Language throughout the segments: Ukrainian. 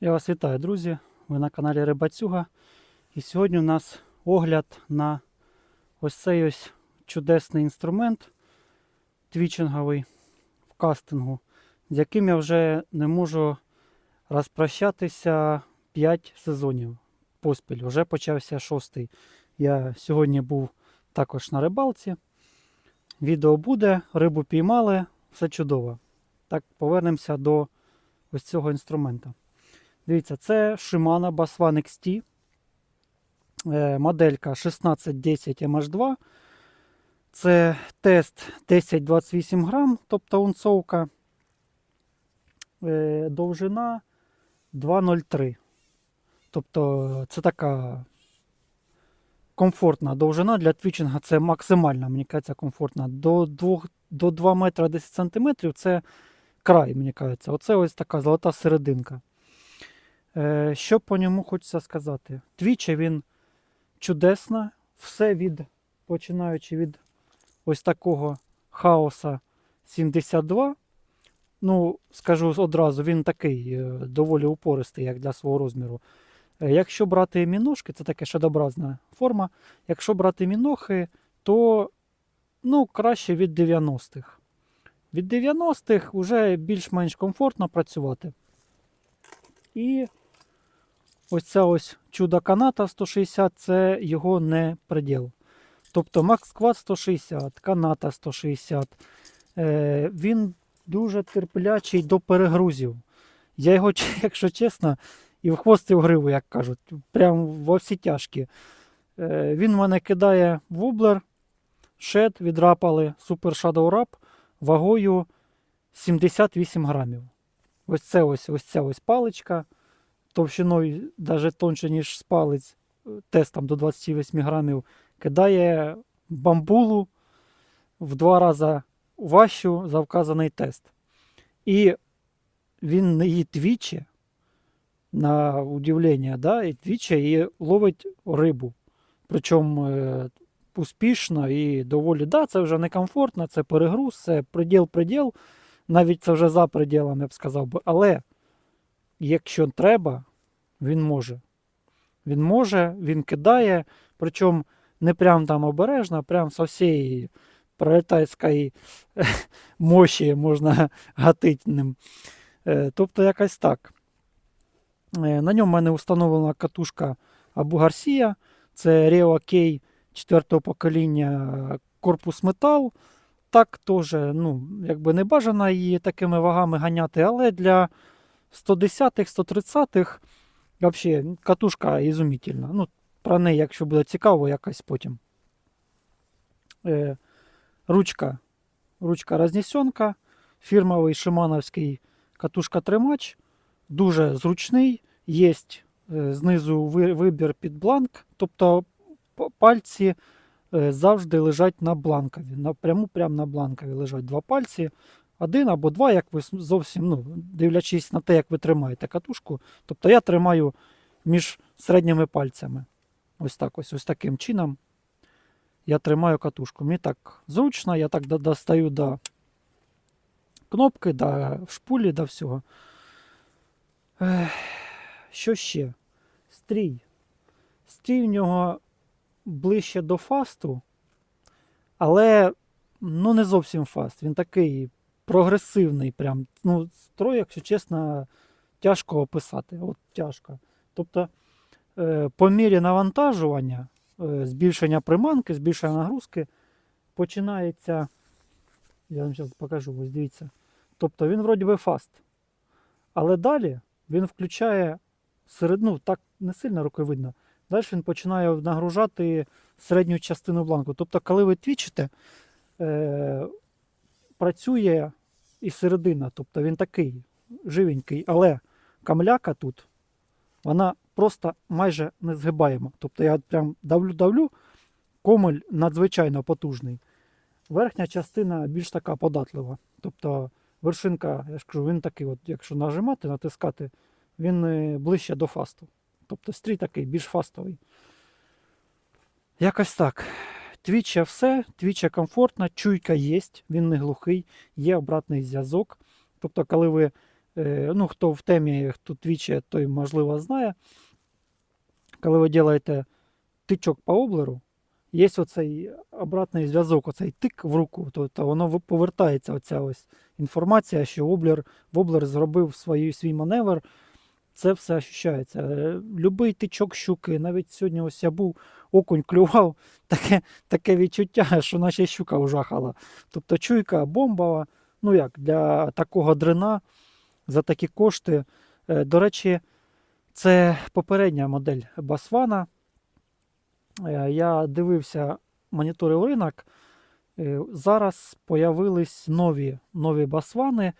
Я вас вітаю, друзі. Ви на каналі Рибацюга. І сьогодні у нас огляд на ось цей ось чудесний інструмент твічинговий в кастингу, з яким я вже не можу розпрощатися 5 сезонів поспіль. Вже почався шостий. Я сьогодні був також на рибалці. Відео буде, рибу піймали, все чудово. Так, повернемося до ось цього інструмента. Дивіться, це Shimano Bass XT. Е, моделька 1610 MH2. Це тест 10-28 грам, тобто унцовка. Е, довжина 2,03. Тобто це така комфортна довжина для твічинга. Це максимальна, мені кажеться, комфортна. До 2, до 2 метра 10 сантиметрів це край, мені кажеться. Оце ось така золота серединка. Е, Що по ньому хочеться сказати? Твіче він чудесно, все від, починаючи від ось такого хаоса 72. Ну, скажу одразу, він такий е, доволі упористий, як для свого розміру. Е, Якщо брати міношки, це така шедобразна форма. Якщо брати мінохи, то ну, краще від 90-х. Від 90-х вже більш-менш комфортно працювати. І ось ця ось чудо каната 160 це його не приділ. Тобто Max Quad 160, каната 160. Е, він дуже терплячий до перегрузів. Я його, якщо чесно, і в хвост в гриву, як кажуть, прям во всі тяжкі. Е, він мене кидає воблер, шед відрапали Super Shadow Rap вагою 78 грамів. Ось це ось, ось ця ось паличка товщиною навіть тонше, ніж спалець, тестом до 28 грамів, кидає бамбулу в два рази важчу за вказаний тест. І він її твіче, на удивлення, да, і твіче і ловить рибу. Причому е, успішно і доволі. Да, це вже некомфортно, це перегруз, це приділ-приділ. Навіть це вже за приділом, я б сказав би. Але якщо треба, він може. Він може, він кидає, причому не прям там обережно, а прям со всієї пролетайської мощі можна гатити ним. Е, Тобто якось так. Е, На ньому в мене встановлена катушка Абу Гарсія. Це Reo K 4 покоління корпус метал. Так теж, ну, якби не бажано її такими вагами ганяти, але для 110-х, 130-х взагалі катушка ізумітельна. Ну, про неї, якщо буде цікаво, якось потім. Е, ручка. Ручка рознесенка. Фірмовий шимановський катушка-тримач. Дуже зручний. Є е, знизу ви- вибір під бланк. Тобто пальці е, завжди лежать на бланкові. Напряму прямо на бланкові лежать два пальці. Один або два, як ви зовсім, ну, дивлячись на те, як ви тримаєте катушку. Тобто я тримаю між середніми пальцями. Ось так ось, ось таким чином. Я тримаю катушку. Мені так зручно, я так достаю до кнопки, до шпулі, до всього. Що ще? Стрій. Стрій в нього ближче до фасту, але ну, не зовсім фаст. Він такий прогресивний. Прям. Ну, строй, якщо чесно, тяжко описати. От тяжко. Тобто, е, по мірі навантажування, е, збільшення приманки, збільшення нагрузки, починається. Я вам зараз покажу, ось дивіться. Тобто він вроді би фаст. Але далі він включає серед, ну, так не сильно рукою видно. Далі він починає нагружати середню частину бланку. Тобто, коли ви твічите, е, працює і середина. Тобто він такий живенький, але камляка тут, вона просто майже не згибаєма. Тобто я прям давлю-давлю, комель надзвичайно потужний. Верхня частина більш така податлива. Тобто вершинка, я ж кажу, він такий, от, якщо нажимати, натискати, він е, ближче до фасту. Тобто стрій такий більш фастовий. Якось так. Твіча все, твіча комфортна, чуйка є, він не глухий, є обратний зв'язок. Тобто, коли ви Е, ну, хто в темі, хто твіче, той можливо знає. Коли ви робите тичок по облеру, є оцей обратний зв'язок, оцей тик в руку, то, то воно повертається оця ось інформація, що облер, воблер зробив свій, свій маневр. Це все ощущається. Е, Любий тичок щуки, навіть сьогодні ось я був, окунь клював, таке, таке відчуття, що наче щука ужахала. Тобто чуйка бомбова, ну як для такого дрена за такі кошти. Е, До речі, це попередня модель Басвана. Е, Я дивився, моніторив ринок. Зараз появились нові, нові басвани.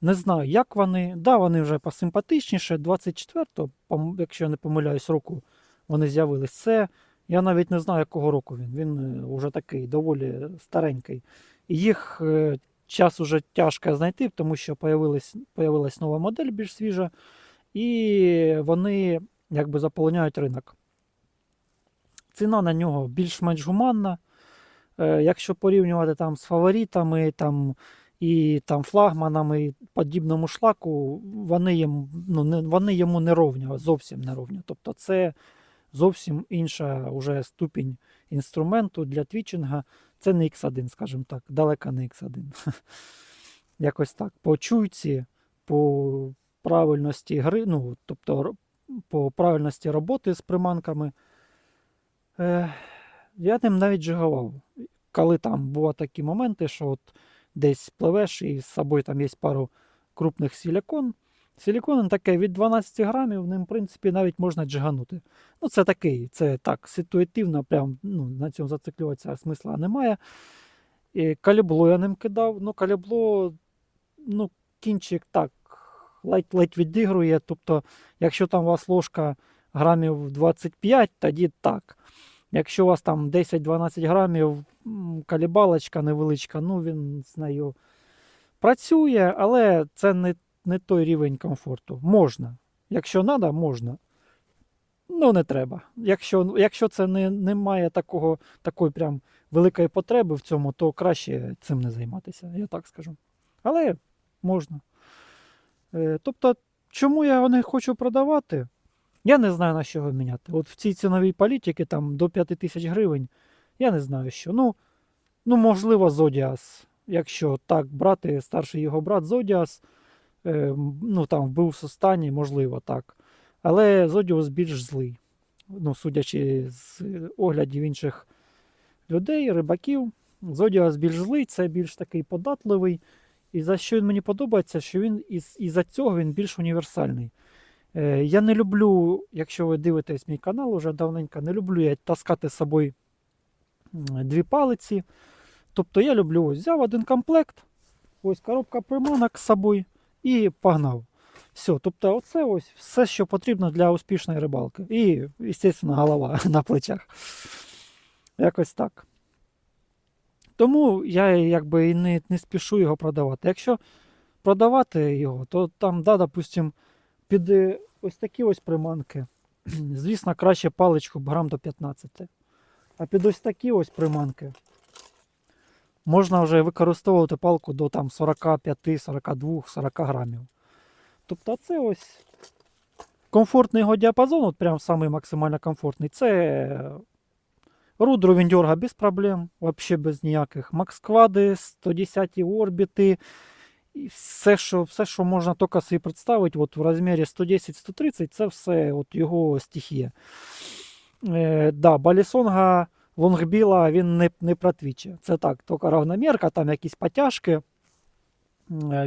Не знаю, як вони. Да, вони вже посимпатичніше. 24-го, якщо я не помиляюсь, року вони з'явились. Це я навіть не знаю, якого року він. Він вже такий доволі старенький. Їх е, час уже тяжко знайти, тому що появилась нова модель більш свіжа, і вони якби заполоняють ринок. Ціна на нього більш-менш гуманна. Е, Якщо порівнювати там з фаворитами там, і там, флагманами і подібному шлаку, вони, їм, ну, не, вони йому не ровня, зовсім не ровня. Тобто це зовсім інша уже ступінь інструменту для твічинга. Це не X1, скажімо так, далеко не X1. Якось так. По чуйці, по правильності гри, ну, тобто по правильності роботи з приманками. Е, я ним навіть жигував. Коли там були такі моменти, що от десь пливеш і з собою там є пару крупних силікон. Силікон таке від 12 грамів, ним, в принципі, навіть можна джиганути. Ну, це такий, це так, ситуативно, прям ну, на цьому зациклюватися смисла немає. І калібло я ним кидав. Ну, калібло, ну, кінчик так, ледь-ледь відігрує. Тобто, якщо там у вас ложка грамів 25, тоді так. Якщо у вас там 10-12 грамів, калібалочка невеличка, ну він з нею працює, але це не, не той рівень комфорту. Можна. Якщо треба, можна. Ну, не треба. Якщо, якщо це не, немає такого, такої прям великої потреби в цьому, то краще цим не займатися, я так скажу. Але можна. Е, тобто, чому я його не хочу продавати? Я не знаю на що його міняти. От в цій ціновій політиці там до 5 тисяч гривень, я не знаю що. Ну, ну можливо, Зодіас. Якщо так брати, старший його брат Зодіас, е, ну там в бившому стані, можливо, так. Але Зодіус більш злий. Ну, судячи з е, оглядів інших людей, рибаків, Зодіас більш злий, це більш такий податливий. І за що він мені подобається, що він із, із-за цього він більш універсальний. Е, Я не люблю, якщо ви дивитесь мій канал уже давненько, не люблю я таскати з собою дві палиці. Тобто я люблю ось взяв один комплект, ось коробка приманок з собою і погнав. Все, тобто, оце ось все, що потрібно для успішної рибалки. І, звісно, голова на плечах. Якось так. Тому я якби і не, не спішу його продавати. Якщо продавати його, то там, да, допустим, під е, ось такі ось приманки. Звісно, краще паличку грам до 15. А під ось такі ось приманки можна вже використовувати палку до там 45, 42, 40 грамів. Тобто це ось комфортний його діапазон, от прям самий максимально комфортний. Це Рудро він дерга без проблем, взагалі без ніяких. Максквади, 110 орбіти. І все, що, все, що можна тільки собі представити, от в розмірі 110-130, це все от його стихія. Е, да, Балісонга лонгбіла він не, не протвіче. Це так, тільки равномірка, там якісь потяжки, е,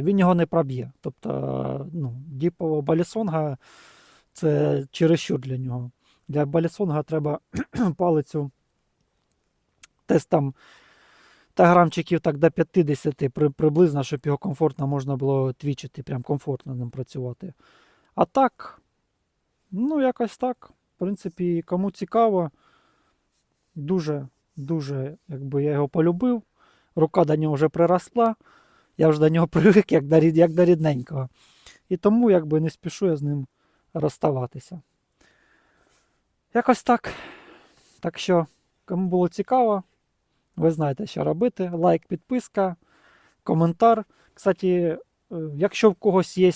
він його не проб'є. Тобто, ну, діпового балісонга це чересчур для нього. Для балісонга треба палицю десь там та грамчиків так до 50 при, приблизно, щоб його комфортно можна було твічити, прям комфортно ним працювати. А так, ну якось так. В принципі, кому цікаво, дуже, дуже, якби я його полюбив. Рука до нього вже приросла. Я вже до нього привик, як до, як до рідненького. І тому якби не спішу я з ним розставатися. Якось так. Так що, кому було цікаво, ви знаєте, що робити. Лайк, підписка, коментар. Кстати, е, якщо в когось є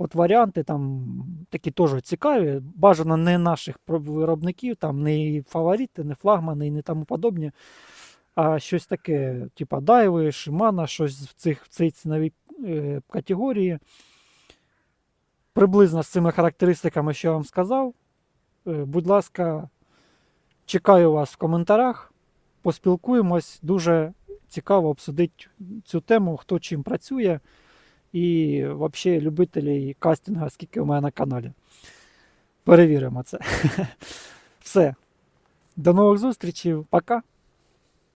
От варіанти там такі теж цікаві. Бажано не наших виробників, там не фаворити, не флагмани і не тому подобні. А щось таке, типа Дайви, Шимана, щось в, цих, в цій ціновій е, категорії. Приблизно з цими характеристиками, що я вам сказав. Е, будь ласка, чекаю вас в коментарях. Поспілкуємось. Дуже цікаво обсудити цю тему, хто чим працює. І взагалі любителі кастинга, скільки у мене на каналі. Перевіримо це. Все. До нових зустрічей. Пока.